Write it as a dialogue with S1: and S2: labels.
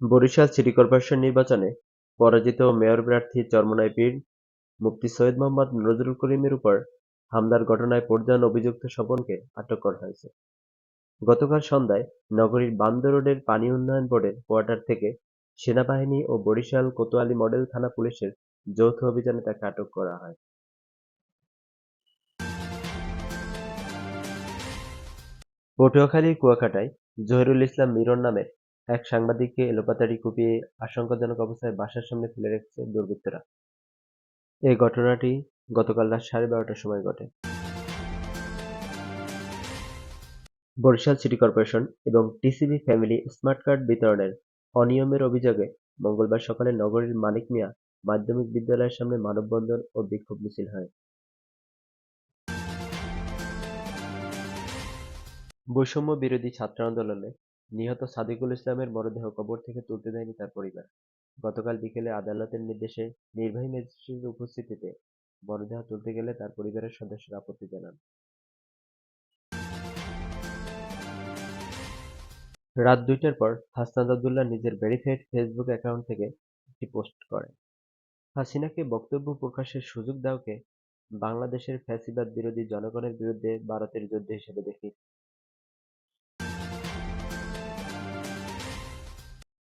S1: Barishal city corporation নির্বাচনে পরাজিত mayor প্রার্থী চরমোনাই পীর মুফতি সৈয়দ মোহাম্মদ নজরুল করিমের উপর হামলার ঘটনায় প্রধান অভিযুক্ত স্বপনকে আটক করা হয়েছে। গতকাল সন্ধ্যায় নগরীর বান্দর রোডের পানি উন্নয়ন বোর্ডের কোয়ার্টার থেকে সেনাবাহিনী ও বরিশাল কোতোয়ালি মডেল থানা পুলিশের যৌথ অভিযানে তাকে আটক করা হয়। পটুয়াখালীর কুয়াকাটায় জহিরুল ইসলাম মিরন নামের এক সাংবাদিককে এলোপাতাড়ি কুপিয়ে আশঙ্কাজনক অবস্থায় বাসার সামনে ফেলে রেখেছে দুর্বৃত্তরা। এই ঘটনাটি গতকাল রাত সাড়ে বারোটার সময় ঘটে। বরিশাল সিটি কর্পোরেশন এবং টিসিবি ফ্যামিলি স্মার্ট কার্ড বিতরণের অনিয়মের অভিযোগে মঙ্গলবার সকালে নগরীর মানিক মিয়া মাধ্যমিক বিদ্যালয়ের সামনে মানববন্ধন ও বিক্ষোভ মিছিল হয়। বৈষম্য বিরোধী ছাত্র আন্দোলনে নিহত সাদিকুল ইসলামের মরদেহ কবর থেকে তুলতে দেয়নি তার পরিবার। গতকাল বিকেলে আদালতের নির্দেশে নির্বাহী ম্যাজিস্ট্রেটের উপস্থিতিতে মরদেহ তুলতে গেলে তার পরিবারের সদস্যরা আপত্তি জানান। রাত দুইটার পর হাসনাত আবদুল্লাহ নিজের ভেরিফাইড ফেসবুক অ্যাকাউন্ট থেকে একটি পোস্ট করেন। হাসিনাকে বক্তব্য প্রকাশের সুযোগ দেওয়াকে বাংলাদেশের ফ্যাসিবাদ বিরোধী জনগণের বিরুদ্ধে ভারতের যুদ্ধ হিসেবে দেখি